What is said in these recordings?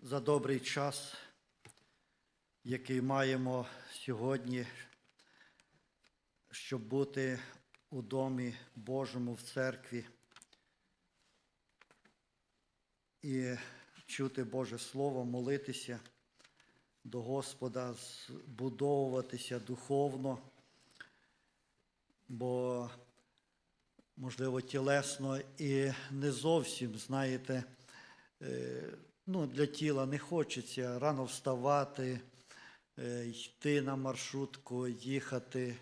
за добрий час, який маємо сьогодні, щоб бути у домі Божому в церкві і чути Боже Слово, молитися до Господа, збудовуватися духовно, бо, можливо, тілесно і не зовсім, знаєте, е, ну, для тіла не хочеться рано вставати, е, йти на маршрутку, їхати,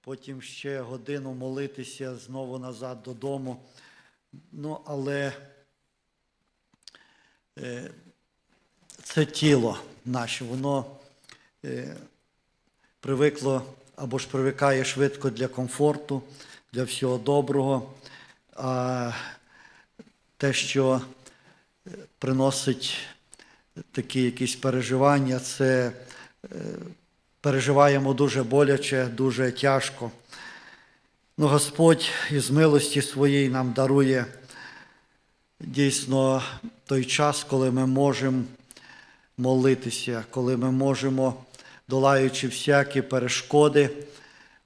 потім ще годину молитися знову назад додому. Ну, але е, це тіло наше, воно е, привикло або ж привикає швидко для комфорту, для всього доброго. А те, що приносить такі якісь переживання, це е, переживаємо дуже боляче, дуже тяжко. Ну, Господь із милості своєї нам дарує дійсно той час, коли ми можемо молитися, коли ми можемо, долаючи всякі перешкоди,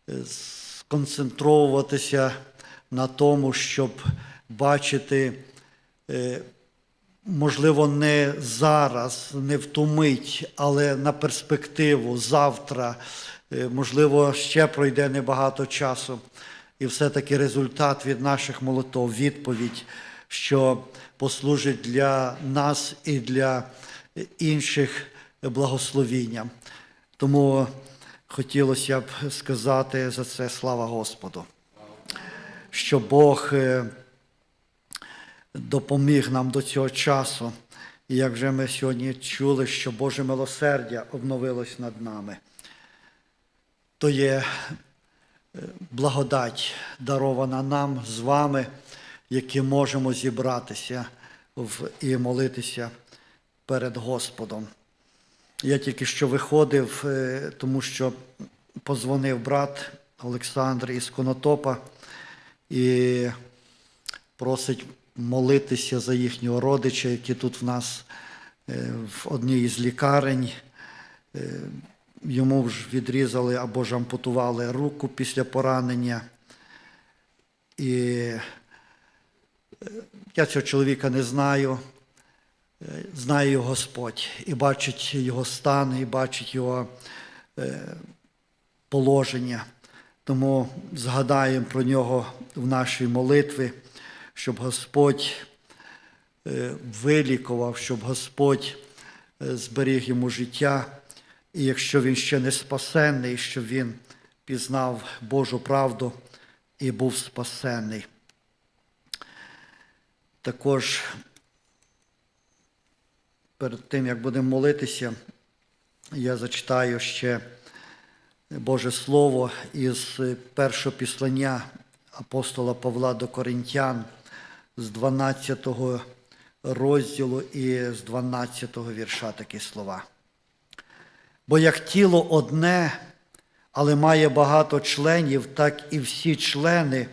е, сконцентровуватися на тому, щоб бачити, е, можливо, не зараз, не в ту мить, але на перспективу завтра. Е, Можливо, ще пройде небагато часу. І все-таки результат від наших молитов, відповідь, що послужить для нас і для інших благословінням. Тому хотілося б сказати за це слава Господу, що Бог е, допоміг нам до цього часу. І як вже ми сьогодні чули, що Боже милосердя обновилось над нами, то є е, благодать дарована нам з вами, які можемо зібратися і молитися перед Господом. Я тільки що виходив, е, тому що позвонив брат Олександр із Конотопа і просить молитися за їхнього родича, який тут в нас е, в одній із лікарень. Е, Йому ж відрізали або ж ампутували руку після поранення. І е, я цього чоловіка не знаю. Знає його Господь і бачить його стан, і бачить його положення. Тому згадаємо про нього в нашій молитві, щоб Господь е, вилікував, щоб Господь е, зберіг йому життя. І якщо він ще не спасенний, щоб він пізнав Божу правду і був спасенний. Також перед тим, як будемо молитися, я зачитаю ще Боже Слово із першого післання апостола Павла до Коринтян з 12 розділу і з 12 вірша такі слова. Бо як тіло одне, але має багато членів, так і всі члени,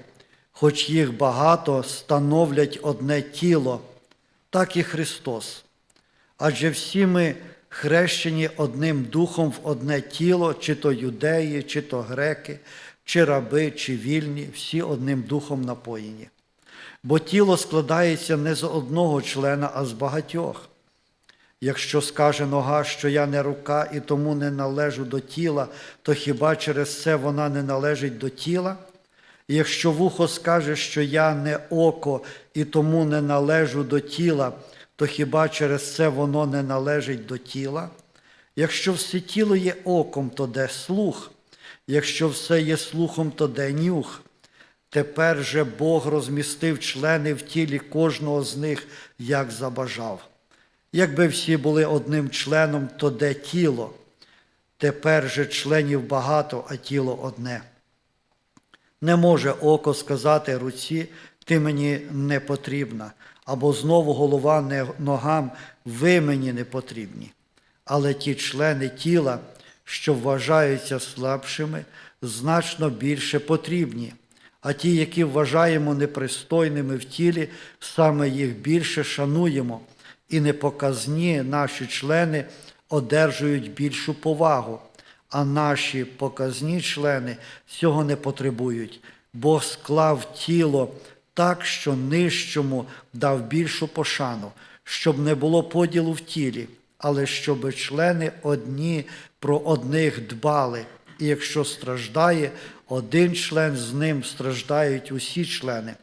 хоч їх багато, становлять одне тіло, так і Христос. Адже всі ми хрещені одним духом в одне тіло, чи то юдеї, чи то греки, чи раби, чи вільні, всі одним духом напоєні. Бо тіло складається не з одного члена, а з багатьох. Якщо скаже нога, що я не рука і тому не належу до тіла, то хіба через це вона не належить до тіла? Якщо вухо скаже, що я не око і тому не належу до тіла, то хіба через це воно не належить до тіла? Якщо все тіло є оком, то де слух? Якщо все є слухом, то де нюх? Тепер же Бог розмістив члени в тілі кожного з них, як забажав. Якби всі були одним членом, то де тіло? Тепер же членів багато, а тіло одне. Не може око сказати руці, ти мені не потрібна, або знову голова не ногам, ви мені не потрібні. Але ті члени тіла, що вважаються слабшими, значно більше потрібні. А ті, які вважаємо непристойними в тілі, саме їх більше шануємо. і непоказні наші члени одержують більшу повагу, а наші показні члени цього не потребують. Бог склав тіло так, що нижчому дав більшу пошану, щоб не було поділу в тілі, але щоб члени одні про одних дбали. І якщо страждає один член, з ним страждають усі члени.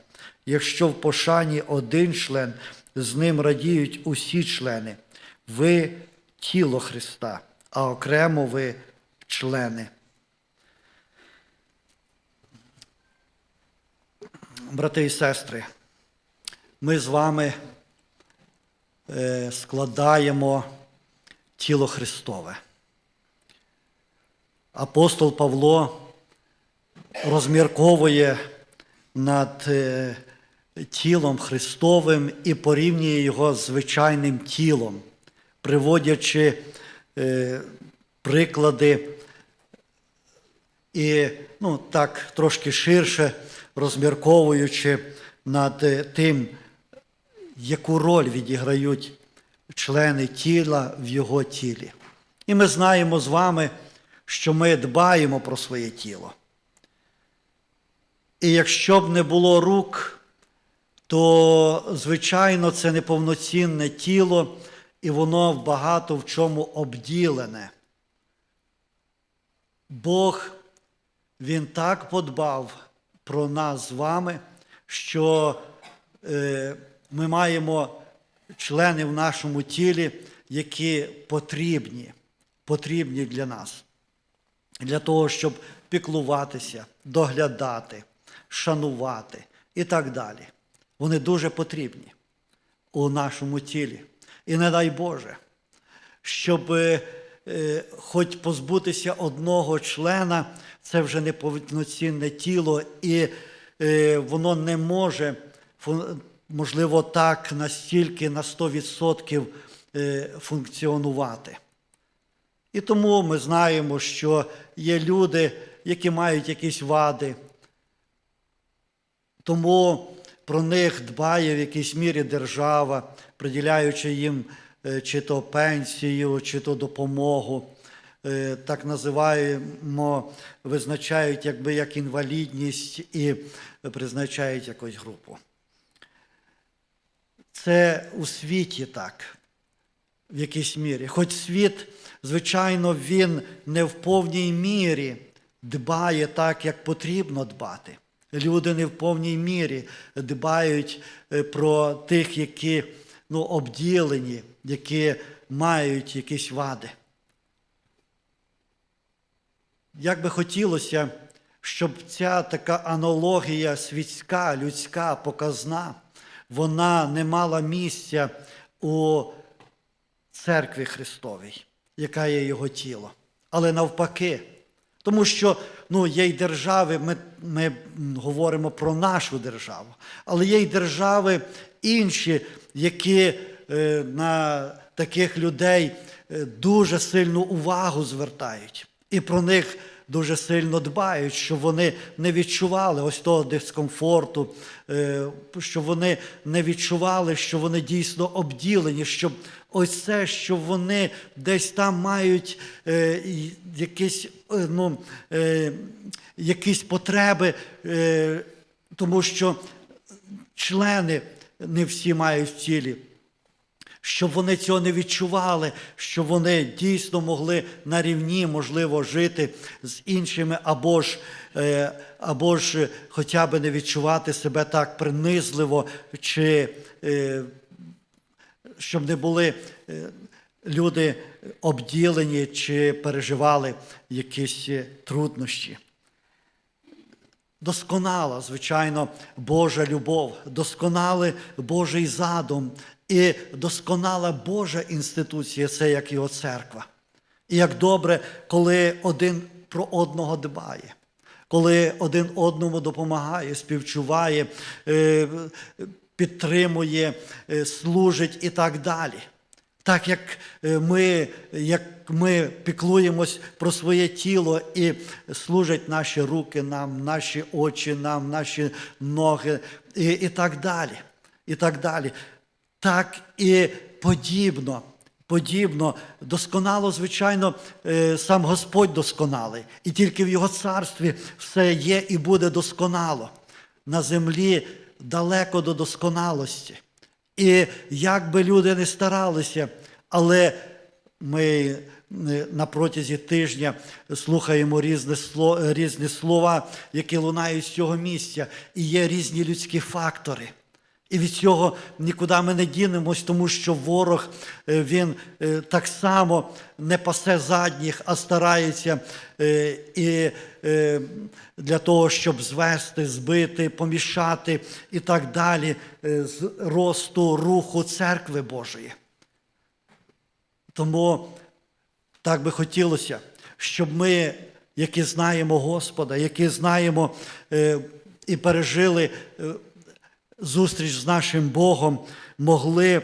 Якщо в пошані один член, з ним радіють усі члени. Ви тіло Христа, а окремо ви члени. Брати і сестри, ми з вами е, складаємо тіло Христове. Апостол Павло розмірковує над е, тілом Христовим і порівнює його з звичайним тілом, приводячи е, приклади і ну, так трошки ширше розмірковуючи над е, тим, яку роль відіграють члени тіла в його тілі. І ми знаємо з вами, що ми дбаємо про своє тіло. І якщо б не було рук, то, звичайно, це неповноцінне тіло, і воно багато в чому обділене. Бог, Він так подбав про нас з вами, що е, ми маємо члени в нашому тілі, які потрібні, потрібні для нас, для того, щоб піклуватися, доглядати, шанувати і так далі. Вони дуже потрібні у нашому тілі. І не дай Боже, щоб е, е, хоч позбутися одного члена, це вже не повноцінне тіло, і е, воно не може, можливо, так настільки на 100% е, функціонувати. І тому ми знаємо, що є люди, які мають якісь вади, тому про них дбає в якійсь мірі держава, приділяючи їм е, чи то пенсію, чи то допомогу. Е, Так називаємо, визначають якби як інвалідність і призначають якусь групу. Це у світі так, в якійсь мірі. Хоч світ, звичайно, він не в повній мірі дбає так, як потрібно дбати. Люди не в повній мірі дбають е, про тих, які ну, обділені, які мають якісь вади. Як би хотілося, щоб ця така аналогія світська, людська, показна, вона не мала місця у церкві Христовій, яка є його тіло. Але навпаки, тому що ну, є й держави, ми, ми говоримо про нашу державу, але є й держави інші, які е, на таких людей е, дуже сильну увагу звертають. І про них дуже сильно дбають, щоб вони не відчували ось того дискомфорту, е, щоб вони не відчували, що вони дійсно обділені, щоб ось це, що вони десь там мають е, якісь, е, ну, е, якісь потреби, е, тому що члени не всі мають в тілі щоб вони цього не відчували, щоб вони дійсно могли на рівні, можливо, жити з іншими, або ж, е, або ж хоча б не відчувати себе так принизливо, чи е, щоб не були е, люди обділені чи переживали якісь е, труднощі. Досконала, звичайно, Божа любов, досконалий Божий задум і досконала Божа інституція це як його церква. І як добре, коли один про одного дбає, коли один одному допомагає, співчуває, е, підтримує, е, служить і так далі. Так як е, ми, як ми піклуємось про своє тіло і служать наші руки нам, наші очі нам, наші ноги і, і так далі. І так далі. Так і подібно. Подібно, досконало, звичайно, е, сам Господь досконалий, і тільки в Його царстві все є і буде досконало. На землі далеко до досконалості. І як би люди не старалися, але ми е, на протязі тижня слухаємо різні, різні слова, які лунають з цього місця, і є різні людські фактори. І від цього нікуди ми не дінемось, тому що ворог е, він е, так само не пасе задніх, а старається е, і для того, щоб звести, збити, помішати і так далі з росту руху церкви Божої. Тому так би хотілося, щоб ми, які знаємо Господа, які знаємо і пережили зустріч з нашим Богом, могли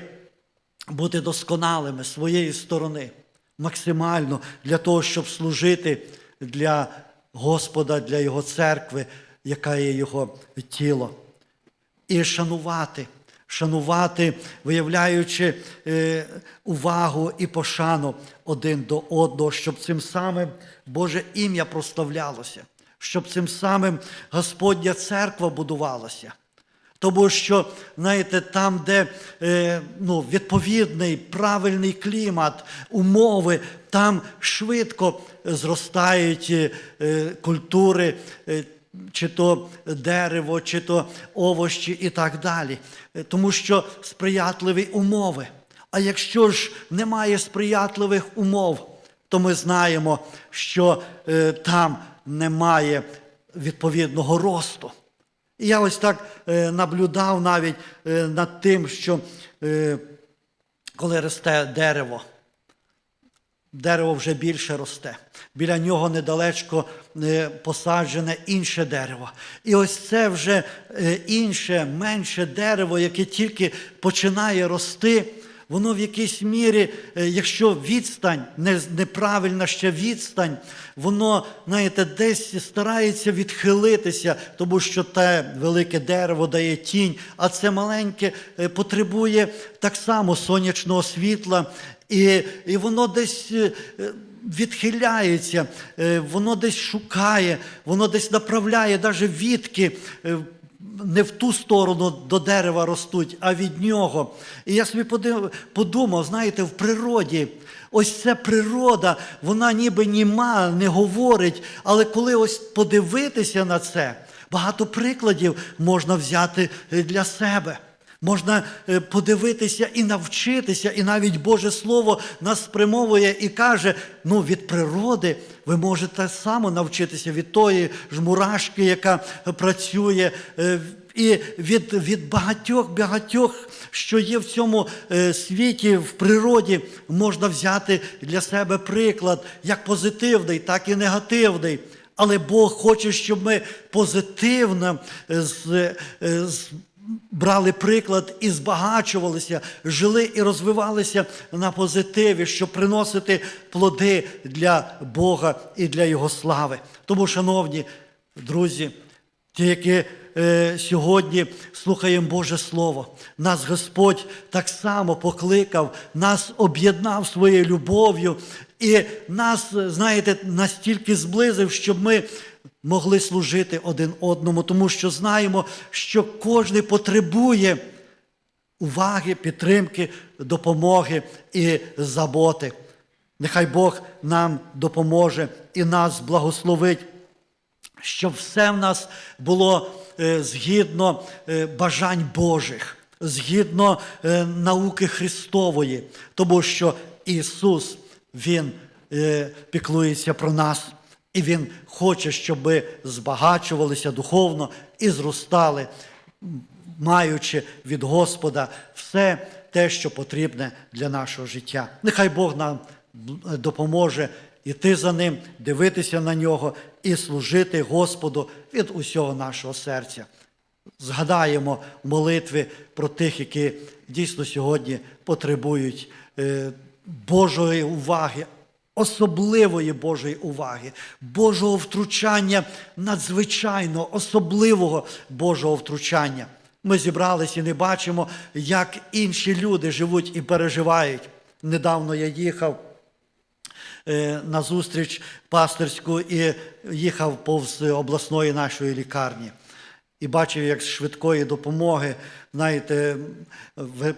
бути досконалими своєї сторони, максимально для того, щоб служити для Господа, для Його церкви, яка є Його тіло і шанувати, шанувати, виявляючи е, увагу і пошану один до одного, щоб цим самим Боже ім'я прославлялося, щоб цим самим Господня церква будувалася. Тому що, знаєте, там, де е, ну, відповідний, правильний клімат, умови, там швидко зростають е, культури, е, чи то дерево, чи то овощі і так далі. Е, Тому що сприятливі умови. А якщо ж немає сприятливих умов, то ми знаємо, що е, там немає відповідного росту. І я ось так е, наблюдав навіть е, над тим, що е, коли росте дерево, дерево вже більше росте. Біля нього недалечко посаджене інше дерево. І ось це вже інше, менше дерево, яке тільки починає рости. Воно в якійсь мірі, е, якщо відстань, неправильна ще відстань, воно, знаєте, десь старається відхилитися, тому що те велике дерево дає тінь, а це маленьке е, потребує так само сонячного світла, і, і воно десь е, відхиляється, воно десь шукає, воно десь направляє навіть відки. Не в ту сторону до дерева ростуть, а від нього. І я собі подумав, знаєте, в природі, ось ця природа, вона ніби німа, не говорить, але коли ось подивитися на це, багато прикладів можна взяти для себе. Можна е, подивитися і навчитися, і навіть Боже Слово нас спрямовує і каже: ну, від природи ви можете само навчитися від тої ж мурашки, яка працює, е, і від, від багатьох багатьох, що є в цьому е, світі, в природі, можна взяти для себе приклад як позитивний, так і негативний. Але Бог хоче, щоб ми позитивно з, з брали приклад і збагачувалися, жили і розвивалися на позитиві, щоб приносити плоди для Бога і для Його слави. Тому, шановні друзі, ті, які е, сьогодні слухаємо Боже Слово, нас Господь так само покликав, нас об'єднав своєю любов'ю і нас, знаєте, настільки зблизив, щоб ми могли служити один одному, тому що знаємо, що кожен потребує уваги, підтримки, допомоги і заботи. Нехай Бог нам допоможе і нас благословить, щоб все в нас було е, згідно е, бажань Божих, згідно е, науки Христової, тому що Ісус, Він піклується про нас. І Він хоче, щоб збагачувалися духовно і зростали, маючи від Господа все те, що потрібне для нашого життя. Нехай Бог нам допоможе іти за ним, дивитися на нього і служити Господу від усього нашого серця. Згадаємо в молитві про тих, які дійсно сьогодні потребують е, Божої уваги, особливої Божої уваги, Божого втручання, надзвичайно особливого Божого втручання. Ми зібралися і не бачимо, як інші люди живуть і переживають. Недавно я їхав е, на зустріч пасторську і їхав повз обласної нашої лікарні. І бачив, як з швидкої допомоги, знаєте, ви,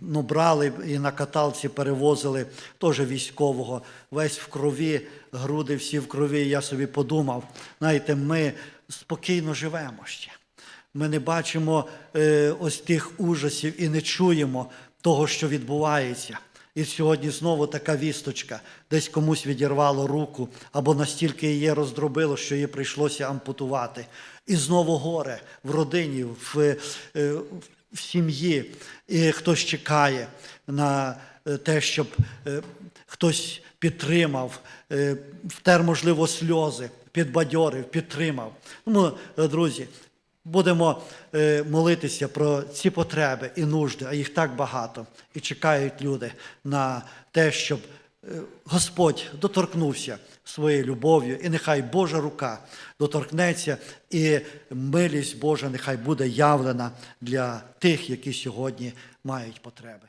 ну, брали і на каталці перевозили теж військового, весь в крові, груди всі в крові. Я собі подумав, знаєте, ми спокійно живемо ще. Ми не бачимо е, ось тих ужасів і не чуємо того, що відбувається. І сьогодні знову така вісточка, десь комусь відірвало руку, або настільки її роздробило, що її прийшлося ампутувати. І знову горе в родині, в, е, в сім'ї. І хтось чекає на е, те, щоб е, хтось підтримав, втер, можливо, сльози, підбадьорив, підтримав. Тому, е, друзі, Будемо е, молитися про ці потреби і нужди, а їх так багато. І чекають люди на те, щоб е, Господь доторкнувся своєю любов'ю, і нехай Божа рука доторкнеться, і милість Божа нехай буде явлена для тих, які сьогодні мають потреби.